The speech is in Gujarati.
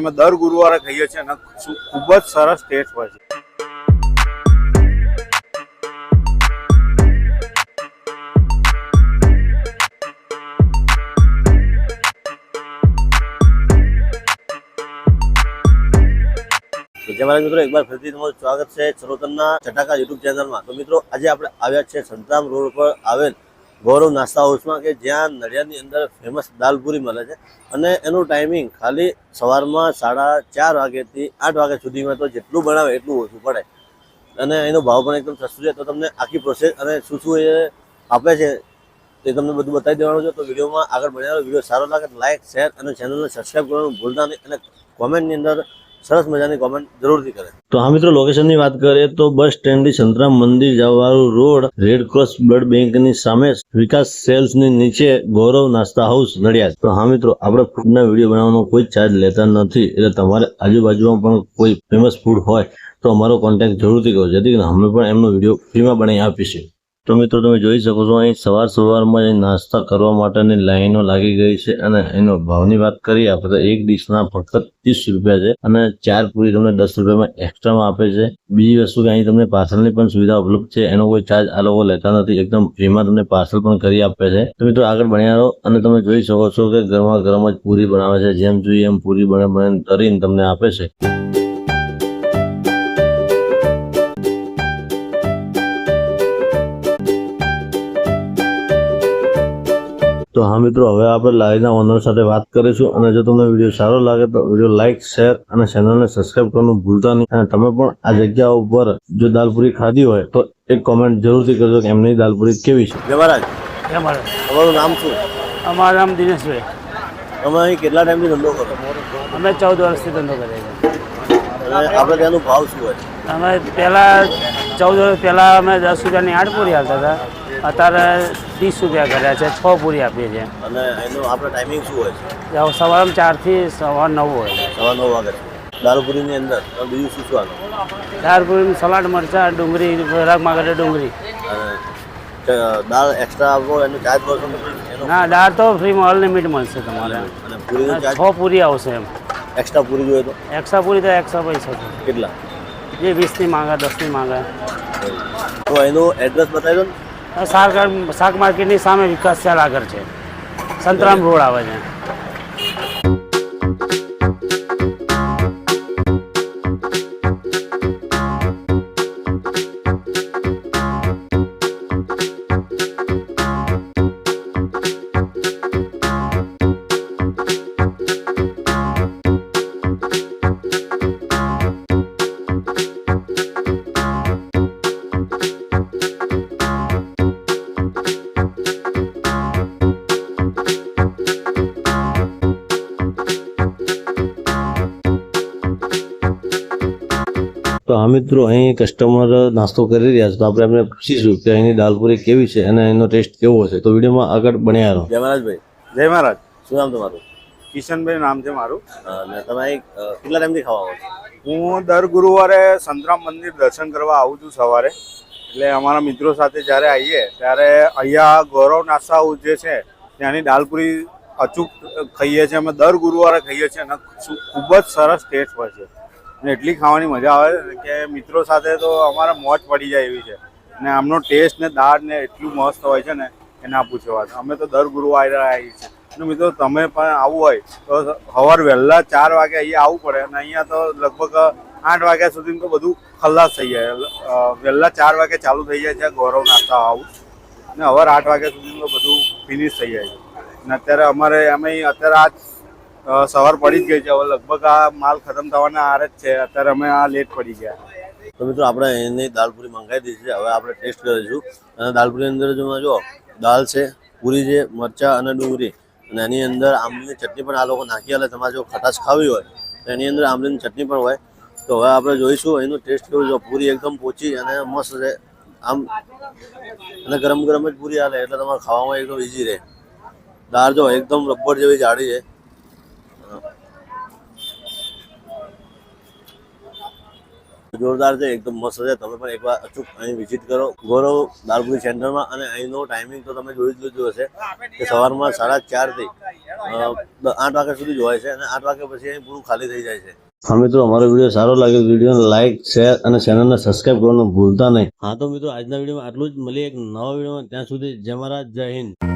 અમે દર ગુરુવારે ખાઈએ છીએ અને ખૂબ જ સરસ ટેસ્ટ હોય છે. જય મારા મિત્રો એકવાર ફરીથી તમારું સ્વાગત છે ચરોતરના ચટાકા યુટ્યુબ ચેનલમાં. તો મિત્રો, આજે આપણે આવ્યા છે સંતરામ રોડ પર આવેલ ગૌરવ નાસ્તા હાઉસમાં કે જ્યાં નડિયાદની અંદર ફેમસ દાલપુરી મળે છે. અને એનું ટાઈમિંગ ખાલી સવારમાં સાડા ચાર વાગ્યાથી આઠ વાગ્યા સુધીમાં તો જેટલું બનાવે એટલું ઓછું પડે. અને એનો ભાવ પણ એકદમ સસ્તું છે. તો તમને આખી પ્રોસેસ અને શું શું એ આપે છે તે તમને બધું બતાવી દેવાનું છે. તો વિડીયોમાં આગળ બનાવેલો વીડિયો સારો લાગે લાઇક શેર અને ચેનલને સબસ્ક્રાઈબ કરવાનું ભૂલતા નહીં. અને કોમેન્ટની અંદર સરસ મજાની કોમેન્ટ જરૂરથી કરે. તો હા મિત્રો લોકેશનની વાત કરીએ તો બસ સ્ટેન્ડથી સંતરામ મંદિર જવાનું રોડ રેડ ક્રોસ બ્લડ બેંકની સામે વિકાસ સેલ્સની નીચે ગૌરવ નાસ્તા હાઉસ નડિયાદ. તો હા મિત્રો, આપણે ફૂડના વીડિયો બનાવવાનો કોઈ ચાર્જ લેતા નથી, એટલે તમારે આજુબાજુમાં પણ કોઈ ફેમસ ફૂડ હોય, તો અમારો કોન્ટેક્ટ જરૂરથી કરો જેથી અમે પણ એમનો વીડિયો ફ્રીમાં બનાવી આપીશું. તો મિત્રો તમે જોઈ શકો છો અહીં સવાર સવારમાં નાસ્તા કરવા માટેની લાઈનો લાગી ગઈ છે અને એનો ભાવની વાત કરીએ આપણે એક ડીશના ફક્ત ત્રીસ રૂપિયા છે અને ચાર પૂરી તમને દસ રૂપિયામાં એક્સ્ટ્રામાં આપે છે. બીજી વસ્તુ કે અહીં તમને પાર્સલની પણ સુવિધા ઉપલબ્ધ છે, એનો કોઈ ચાર્જ આ લોકો લેતા નથી, એકદમ ફ્રીમાં તમને પાર્સલ પણ કરી આપે છે. તો મિત્રો આગળ બન્યા રહો અને તમે જોઈ શકો છો કે ગરમા ગરમ જ પૂરી બનાવે છે, જેમ જોઈએ એમ પૂરી બને બને તરીને તમને આપે છે. તો હા મિત્રો હવે આપણે લારીના ઓનર સાથે વાત કરીશું અને જો તમને વીડિયો સારો લાગે તો વીડિયો લાઇક શેર અને ચેનલને સબસ્ક્રાઇબ કરવાનું ભૂલતા નહીં. અને તમે પણ આ જગ્યા ઉપર જો દાલપુરી ખાધી હોય તો એક કોમેન્ટ જરૂરથી કરજો કે એમની દાલપુરી કેવી છે. જય મહારાજ. અમારે તમારું નામ શું? અમારું નામ દિનેશભાઈ. તમે અહીં કેટલા ટાઈમથી ધંધો કરો? અમે ચૌદ વર્ષથી ધંધો કરીએ આપણે ત્યાંનું ભાવ શું હોય? અમે પહેલાં ચૌદ વર્ષ પહેલાં અમે દસ રૂપિયાની આઠ પૂરી હાલતા હતા. અત્યારે ત્રીસ રૂપિયા કર્યા છે છ પૂરી આપીએ છીએ. અને એનું આપણે ટાઈમિંગ શું હોય છે? હવે સવારમાં ચારથી સવાર નવ હોય. સવા નવ વાગે દાલપુરીની અંદર બીજું શું શું ચાર સલાડ મરચાં ડુંગળી ખોરાક માગરે ડુંગળી. દાળ એક્સ્ટ્રા આપો એનો ચાર્જ કરશો ના દાળ તો ફ્રીમાં અનલિમિટ મળશે તમારે. છ પૂરી આવશે એમ. એક્સ્ટ્રા પૂરી જોઈએ તો? એક્સ્ટ્રા પૂરી તો એક્સ્ટ્રા પૈસા કેટલા? જે વીસની માંગા દસની માંગા. તો એનું એડ્રેસ બતાવી દો ને. શાક માર્કેટની સામે વિકાસ ચાલ આગળ છે. સંતરામ રોડ આવે છે. તો આ મિત્રો અહીં કસ્ટમર નાસ્તો કરી રહ્યા છે. તો આપણે એમને પૂછીશું કે અહીંની દાલપુરી કેવી છે અને એનો ટેસ્ટ કેવો છે. તો વિડીયોમાં આગળ બન્યા રહો. જય મહારાજભાઈ. જય મહારાજ. શું નામ તમારું? કિશનભાઈ નામ છે મારું. અને તમે કેટલા ટાઈમથી ખાવા આવો છો? હું દર ગુરુવારે સંતરામ મંદિર દર્શન કરવા આવું છું સવારે. એટલે અમારા મિત્રો સાથે જ્યારે આવીએ ત્યારે અહીંયા ગૌરવ નાસ્તા જે છે ત્યાંની દાલપુરી અચૂક ખાઈએ છીએ. અમે દર ગુરુવારે ખાઈએ છીએ અને ખૂબ જ સરસ ટેસ્ટ હોય છે. અને એટલી ખાવાની મજા આવે કે મિત્રો સાથે તો અમારે મોજ પડી જાય એવી છે. અને આમનો ટેસ્ટ ને દાળ ને એટલું મસ્ત હોય છે ને કે ના પૂછો વાત. અમે તો દર ગુરુવારે આવીએ છીએ. અને મિત્રો તમે પણ આવવું હોય તો સવાર વહેલા ચાર વાગે અહીંયા આવવું પડે અને અહીંયા તો લગભગ આઠ વાગ્યા સુધી તો બધું ખલ્લાસ થઈ જાય. વહેલા ચાર વાગે ચાલુ થઈ જાય છે ગૌરવ નાસ્તા આવું. અને સવાર આઠ વાગ્યા સુધી તો બધું ફિનિશ થઈ જાય છે. અને અત્યારે અમારે અમે અત્યારે આજ સવાર પડી જ ગઈ છે. હવે લગભગ આ માલ ખતમ થવાના આરે જ છે. અત્યારે અમે આ લેટ પડી ગયા. તો મિત્રો, આપણે એની દાલપુરી મંગાવી દીધી છે. હવે આપણે ટેસ્ટ કરીશું અને દાલપુરીની અંદર જો, દાલ છે, પૂરી છે, મરચાં અને ડુંગળી. અને એની અંદર આંબલીની ચટણી પણ આ લોકો નાખી આલે. તમારે જો ખટાશ ખાવી હોય, તો એની અંદર આંબલીની ચટણી પણ હોય. તો હવે આપણે જોઈશું એનું ટેસ્ટ કેવું જો પૂરી એકદમ પોચી અને મસ્ત છે. આમ, અને ગરમ ગરમ જ પૂરી હાલે એટલે તમારે ખાવામાં એકદમ ઇઝી રહે. દાળ જો એકદમ રબર જેવી જાડી છે. જોરદાર છે, એકદમ મસ્ત છે. તમે પણ એકવાર અચૂક અહીં વિઝિટ કરો. ગૌરવ દાલપુરી સેન્ટરમાં અને અહીંનો ટાઈમિંગ તો તમે જોઈ જ લીધું હશે કે સવારમાં સાડા ચારથી આઠ વાગ્યા સુધી જોવાય છે અને આઠ વાગ્યા પછી અહીં પૂરું ખાલી થઈ જાય છે. હા, મિત્રો, અમારો વીડિયો સારો લાગે વિડીયોને લાઇક શેર અને ચેનલને સબસ્ક્રાઇબ કરવાનું ભૂલતા નહીં. હા, તો મિત્રો, આજના વિડીયોમાં આટલું જ. મળીએ એક નવા વિડીયોમાં. ત્યાં સુધી જય મહારાજ, જય હિન્દ.